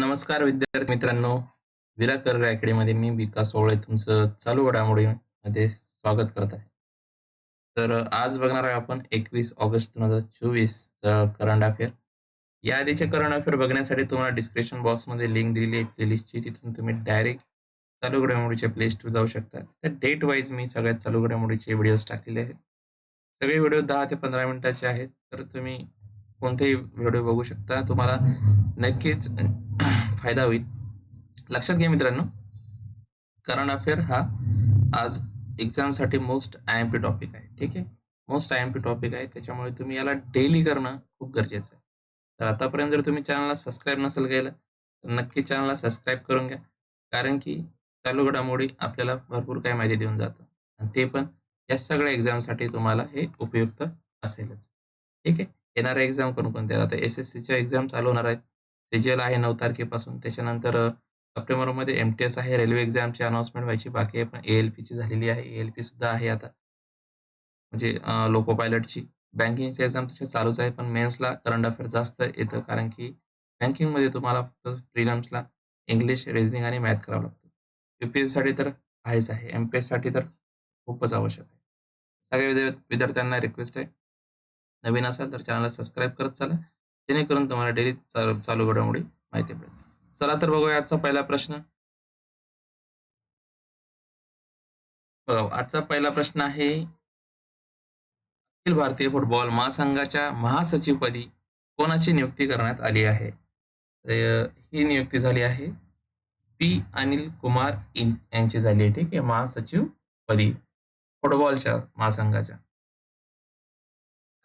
नमस्कार विद्यार्थी मित्रांनो. विराकर करिअर अकॅडमीमध्ये मी विकास ओवळे तुमचं चालू घडामोडीमध्ये स्वागत करत आहे. तर आज बघणार आहे आपण एकवीस ऑगस्ट दोन हजार चोवीस करंट अफेअर या आधीचे करंट अफेअर बघण्यासाठी तुम्हाला डिस्क्रिप्शन बॉक्समध्ये लिंक दिलेली आहे. प्लेलिस्टची तिथून तुम्ही डायरेक्ट चालू घडामोडीच्या प्ले स्टोर जाऊ शकता. त्या डेट वाईज मी सगळ्यात चालू घडामोडीचे व्हिडिओज टाकलेले आहेत. सगळे व्हिडिओ दहा ते पंधरा मिनिटाचे आहेत. तर तुम्ही कोणतेही व्हिडिओ बघू शकता. तुम्हाला नक्कीच फायदा होईल. लक्षात घ्या मित्रांनो. करंट अफेअर हा आज एक्झामसाठी most I M P topic आहे. ठीक आहे? Most I M P topic आहे. त्याच्यामुळे तुम्ही याला डेली करणं खूप गरजेचं आहे. तर आतापर्यंत जर तुम्ही चॅनलला सबस्क्राईब नसेल केलं तर नक्की चॅनलला सबस्क्राईब करून घ्या. कारण की चालू घडामोडी आपल्याला भरपूर काही माहिती देऊन जातं. आणि ते पण या सगळ्या एक्झामसाठी तुम्हाला हे उपयुक्त असेलच. ठीक आहे? येणाऱ्या एक्झाम कोणकोणत्या कोणत्या आता एस एस सीच्या एक्झाम चालू होणार आहेत. सीजीएल आहे नऊ तारखेपासून. त्याच्यानंतर सप्टेंबरमध्ये एम टी एस आहे. रेल्वे एक्झामची अनाऊन्समेंट व्हायची बाकी आहे. पण ए एल पीची झालेली आहे. ए एल पी सुद्धा आहे आता. म्हणजे लोको पायलटची बँकिंगची एक्झाम तशी चालूच आहे पण मेन्सला करंट अफेअर जास्त येतं. कारण की बँकिंगमध्ये तुम्हाला फक्त प्रिलम्सला इंग्लिश रिजनिंग आणि मॅथ करावं लागतं. यू पी साठी तर आहेच आहे. एम पी एससाठी तर खूपच आवश्यक आहे. सगळ्या विद्या विद्यार्थ्यांना रिक्वेस्ट आहे. नवीन असाल तर चॅनलला सबस्क्राईब करत चाला. जेणेकरून तुम्हाला डेली चालू चालू घडामोडी माहिती मिळेल. चला तर बघूया आजचा पहिला प्रश्न. बघा आजचा पहिला प्रश्न आहे. अखिल भारतीय फुटबॉल महासंघाच्या महासचिवपदी कोणाची नियुक्ती करण्यात आली आहे? ही नियुक्ती झाली आहे. पी. अनिल कुमार इन यांची झाली आहे. ठीक आहे महासचिव पदी फुटबॉलच्या महासंघाच्या.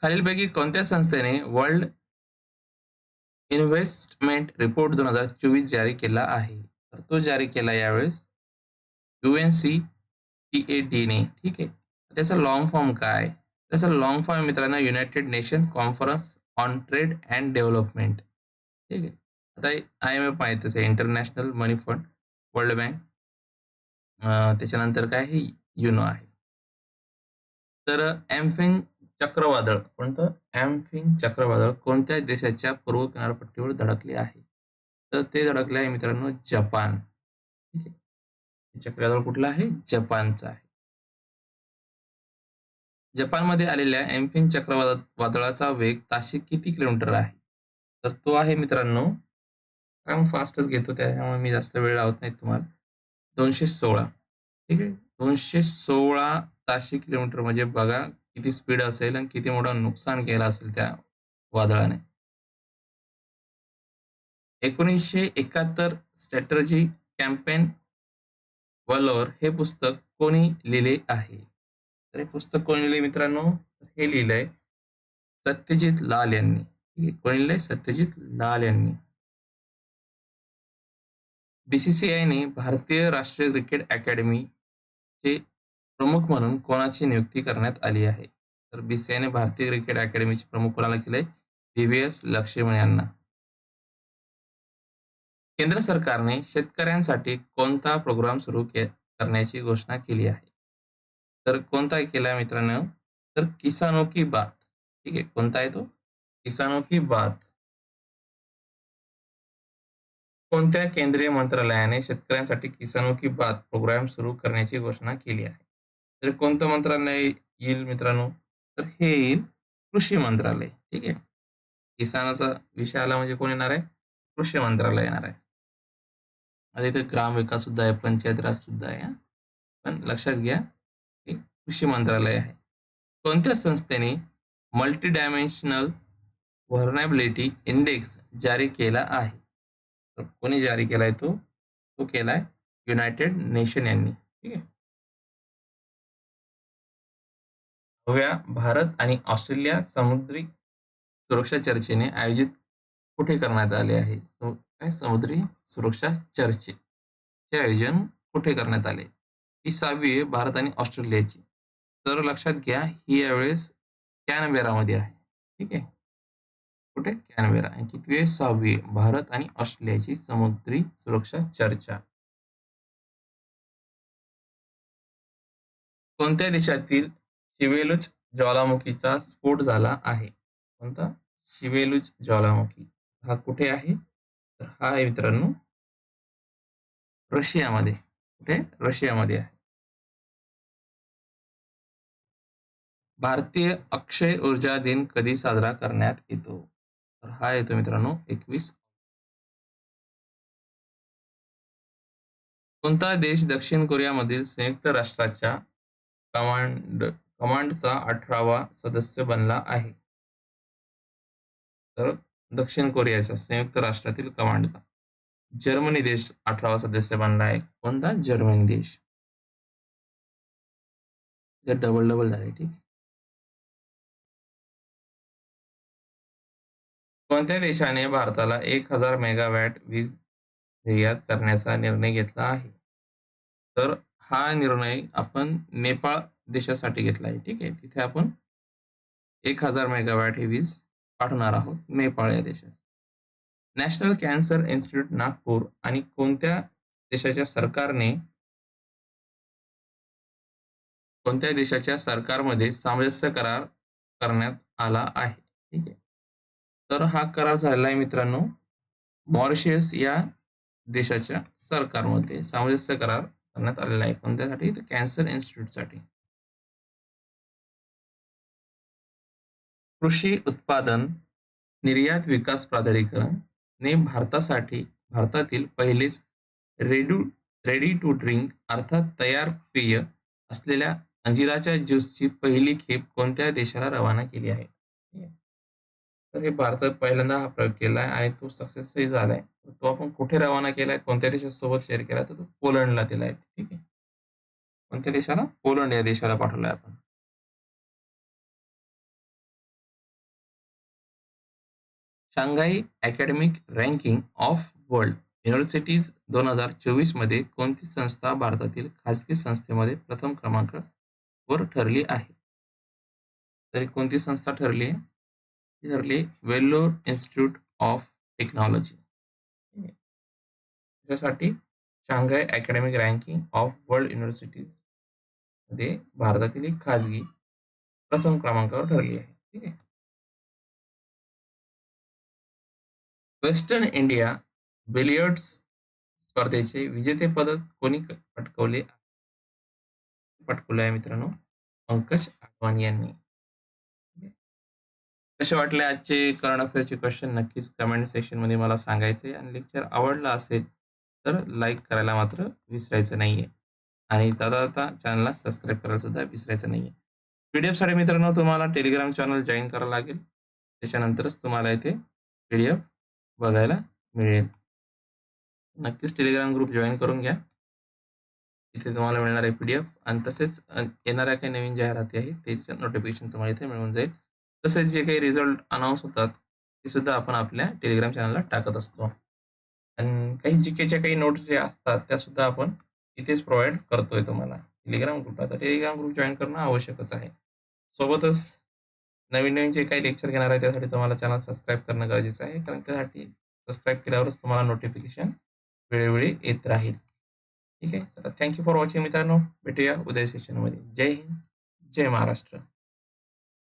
खालीलपैकी कोणत्या संस्थेने वर्ल्ड इन्व्हेस्टमेंट रिपोर्ट दोन हजार चोवीस जारी केला आहे? तर तो जारी केला यावेळेस U N C T A डीने ठीक आहे. त्याचा लॉंग फॉर्म काय? त्याचा लॉंग फॉर्म मित्रांनो United Nation Conference on Trade and Development ठीक आहे. आता आय एम एफ आहे आहे International Money Fund World Bank त्याच्यानंतर काय हे युनो आहे. तर एमफिंग चक्रवादळ. कोणतं? एमफिंग चक्रवादळ. कोणत्या देशाच्या पूर्व किनारपट्टीवर धडकले आहे? तर ते धडकले आहे मित्रांनो जपान. ठीक आहे. चक्रवादळ कुठलं आहे? जपानचं आहे. जपानमध्ये आलेल्या एम्फिन चक्रवादळ वादळाचा वेग ताशी किती किलोमीटर आहे? तर तो आहे मित्रांनो कारण फास्टच घेतो त्याच्यामुळे मी जास्त वेळ लावत नाही तुम्हाला. दोनशे सोळा. ठीक आहे? दोनशे सोळा ताशे किलोमीटर. म्हणजे बघा किती स्पीड असेल आणि किती मोठं नुकसान केलं असेल त्या वादळाने. एकोणीसशे एकाहत्तर स्ट्रॅटर्जी कॅम्पेन वलोर हे पुस्तक कोणी लिहिले आहे? तर हे पुस्तक कोणी लिहिले मित्रांनो? हे लिहिलंय सत्यजित लाल यांनी. कोणी लिहिलंय? सत्यजित लाल यांनी. बीसीसीआयने भारतीय राष्ट्रीय क्रिकेट अकॅडमीचे प्रमुख म्हणून कोणाची नियुक्ती करण्यात आली आहे? तर बीसीआयने भारतीय क्रिकेट अकॅडमीचे प्रमुख कोणाला केले व्ही व्ही एस लक्ष्मण यांना. केंद्र सरकारने शेतकऱ्यांसाठी कोणता प्रोग्राम सुरू करण्याची घोषणा केली आहे? तर कोणता केला मित्रांनो? तर किसानो की बात. ठीक आहे कोणता आहे तो? किसानो की बात. कोणत्या केंद्रीय मंत्रालयाने शेतकऱ्यांसाठी किसानो की बात प्रोग्राम सुरू करण्याची घोषणा केली आहे? तर कोणतं मंत्रालय येईल मित्रांनो? तर हे येईल कृषी मंत्रालय. ठीक आहे? किसानाचा विषय आला म्हणजे कोण येणार आहे? कृषी मंत्रालय येणार आहे. आता इथे ग्राम विकास सुद्धा आहे पंचायत राज सुद्धा आहे पण लक्षात घ्या की कृषी मंत्रालय आहे. कोणत्या संस्थेने मल्टी डायमेन्शनल व्हर्नेबिलिटी इंडेक्स जारी केला आहे? तर कोणी जारी केलाय तो? तो केलाय युनायटेड नेशन यांनी. ठीक आहे? नवव्या भारत आणि ऑस्ट्रेलिया समुद्री सुरक्षा चर्चेने आयोजित कुठे करण्यात आले आहे? काय? समुद्री सुरक्षा चर्चेचे आयोजन कुठे करण्यात आले? ही सहावी आहे भारत आणि ऑस्ट्रेलियाची. तर लक्षात घ्या ही यावेळेस कॅनबेरामध्ये आहे. ठीक आहे? कुठे? कॅनबेरा. आणि कितवी आहे सहावी आहे. भारत आणि ऑस्ट्रेलियाची समुद्री सुरक्षा चर्चा. कोणत्या देशातील शिवेलुच ज्वालामुखीचा स्फोट झाला आहे. कोणता? शिवेलुच ज्वालामुखी. हा कुठे आहे? तर हा आहे मित्रांनो रशियामध्ये. कुठे? रशियामध्ये आहे. भारतीय अक्षय ऊर्जा दिन कधी साजरा करण्यात येतो? तर हा येतो मित्रांनो एकवीस कोणता देश दक्षिण कोरियामधील संयुक्त राष्ट्राच्या कमांड कमांडचा अठरावा सदस्य बनला आहे. तर दक्षिण कोरियाचा संयुक्त राष्ट्रातील कमांडचा. जर्मनी देश अठरावा सदस्य बनला आहे. कोणता? जर्मनी देश. डबल डबल झाले ठीक कोणत्या देशाने भारताला एक हजार मेगावॅट वीज निर्यात करण्याचा निर्णय घेतला आहे? तर हा निर्णय आपण नेपाळ देशासाठी घेतला आहे. ठीक आहे. तिथे आपण एक हजार मेगावॅट ही वीज पाठवणार आहोत. नेपाळ या देशात. नॅशनल कॅन्सर इन्स्टिट्यूट नागपूर आणि कोणत्या देशाच्या सरकारने कोणत्या देशाच्या सरकारमध्ये सामंजस्य करार करण्यात आला आहे? ठीक आहे. तर हा करार झालेला आहे मित्रांनो. मॉरिशियस या देशाच्या सरकारमध्ये सामंजस्य करार करण्यात आलेला आहे. कोणत्यासाठी? तर कॅन्सर इन्स्टिट्यूटसाठी. कृषी उत्पादन निर्यात विकास प्राधिकरण ने भारतासाठी भारतातील पहिलेच रेडू रेडी टू ड्रिंक अर्थात तयार पेय असलेल्या अंजिराच्या ज्यूसची पहिली खेप कोणत्या देशाला रवाना केली आहे? तर हे भारतात पहिल्यांदा हा प्रयोग केला आहे. आणि तो सक्सेसही झालाय. तो आपण कुठे रवाना केलाय? कोणत्या देशासोबत शेअर केला? तर तो पोलंडला दिलाय. ठीक आहे. कोणत्या देशाला? पोलंड या देशाला पाठवलाय आपण. Shanghai academic ranking of world universities दोन हजार चोवीसमध्ये कोणती संस्था भारतातील खासगी संस्थेमध्ये प्रथम क्रमांकावर ठरली आहे? तरी कोणती संस्था ठरली आहे? ती ठरली वेल्लोर इन्स्टिट्यूट ऑफ टेक्नॉलॉजी. त्यासाठी Shanghai academic ranking of world युनिव्हर्सिटीजमध्ये भारतातील एक खाजगी प्रथम क्रमांकावर ठरली आहे. ठीक आहे? वेस्टर्न इंडिया बिलियर्ड्स स्पर्धेचे विजेतेपद कोणी पटकवले पटकवले? आहे मित्रांनो पंकज आडवाणी यांनी. कसे वाटले आजचे करंट अफेअरचे क्वेश्चन नक्कीच कमेंट सेक्शनमध्ये मला सांगायचे आणि लेक्चर आवडला असेल तर लाईक करायला मात्र विसरायचं नाहीये. आणि जाता जाता चॅनलला सबस्क्राईब करायला सुद्धा विसरायचं नाहीये. पीडीएफसाठी मित्रांनो तुम्हाला टेलिग्राम चॅनल जॉईन करावं लागेल. त्याच्यानंतरच तुम्हाला इथे पीडीएफ बघायला मिळेल. नक्कीच टेलिग्राम ग्रुप जॉईन करून घ्या. इथे तुम्हाला मिळणार आहे पीडीएफ आणि तसेच येणाऱ्या काही नवीन जाहिराती आहेत त्याचे नोटिफिकेशन तुम्हाला इथे मिळून जाईल. तसेच जे काही रिझल्ट अनाऊन्स होतात ते सुद्धा आपण आपल्या टेलिग्राम चॅनलला टाकत असतो. आणि काही जीकेच्या काही नोट्स जे असतात त्या सुद्धा आपण इथेच प्रोव्हाइड करतोय तुम्हाला. टेलिग्राम ग्रुपला तर टेलिग्राम ग्रुप जॉईन करणं आवश्यकच आहे. सोबतच नवीन नवीन जे काही लेक्चर घेणार आहे त्यासाठी तुम्हाला चॅनल सबस्क्राईब करणं गरजेचं आहे. कारण त्यासाठी सबस्क्राईब केल्यावरच तुम्हाला नोटिफिकेशन वेळोवेळी येत राहील. ठीक आहे? चला थँक्यू फॉर वॉचिंग मित्रांनो. भेटूया उद्या सेशनमध्ये जय हिंद जय महाराष्ट्र.